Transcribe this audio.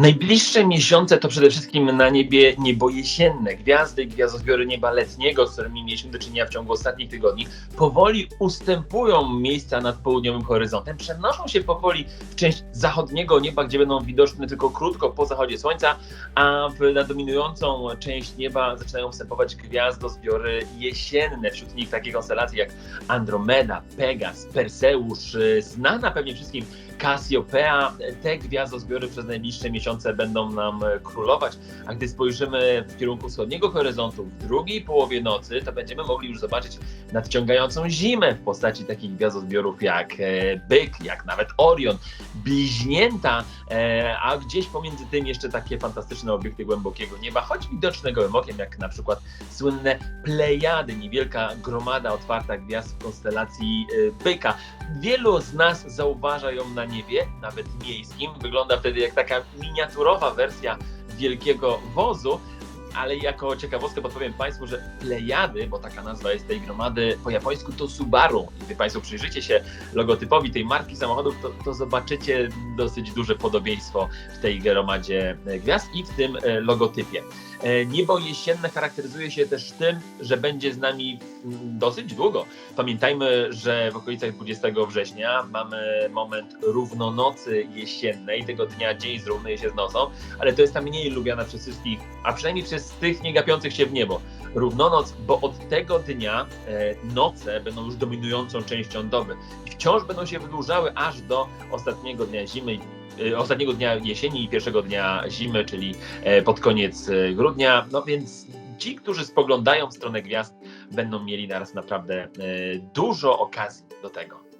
Najbliższe miesiące to przede wszystkim na niebie niebo jesienne. Gwiazdy i gwiazdozbiory nieba letniego, z którymi mieliśmy do czynienia w ciągu ostatnich tygodni, powoli ustępują miejsca nad południowym horyzontem, przenoszą się powoli w część zachodniego nieba, gdzie będą widoczne tylko krótko po zachodzie słońca, a w, na dominującą część nieba zaczynają wstępować gwiazdozbiory jesienne. Wśród nich takie konstelacje jak Andromeda, Pegas, Perseusz, y, znana pewnie wszystkim Cassiopeia. Te gwiazdozbiory przez najbliższe miesiące będą nam e, królować, a gdy spojrzymy w kierunku wschodniego horyzontu w drugiej połowie nocy, to będziemy mogli już zobaczyć nadciągającą zimę w postaci takich gwiazdozbiorów jak e, Byk, jak nawet Orion, Bliźnięta, a gdzieś pomiędzy tym jeszcze takie fantastyczne obiekty głębokiego nieba, choć widoczne gołym okiem, jak na przykład słynne Plejady, niewielka gromada otwarta gwiazd w konstelacji e, Byka. Wielu z nas zauważa ją na niebie, nawet miejskim. Wygląda wtedy jak taka miniaturowa wersja wielkiego wozu. Ale jako ciekawostkę podpowiem Państwu, że Plejady, bo taka nazwa jest tej gromady po japońsku, to Subaru. I gdy Państwo przyjrzycie się logotypowi tej marki samochodów, to, to zobaczycie dosyć duże podobieństwo w tej gromadzie e, gwiazd i w tym e, logotypie. E, Niebo jesienne charakteryzuje się też tym, że będzie z nami mm, dosyć długo. Pamiętajmy, że w okolicach 20 września mamy moment równonocy jesiennej. Tego dnia dzień zrównuje się z nocą, ale to jest ta mniej lubiana przez wszystkich, a przynajmniej przez tych nie gapiących się w niebo. Równonoc, bo od tego dnia e, noce będą już dominującą częścią doby i wciąż będą się wydłużały aż do ostatniego dnia zimy, e, ostatniego dnia jesieni i pierwszego dnia zimy, czyli e, pod koniec grudnia. No więc ci, którzy spoglądają w stronę gwiazd, będą mieli naraz naprawdę dużo okazji do tego.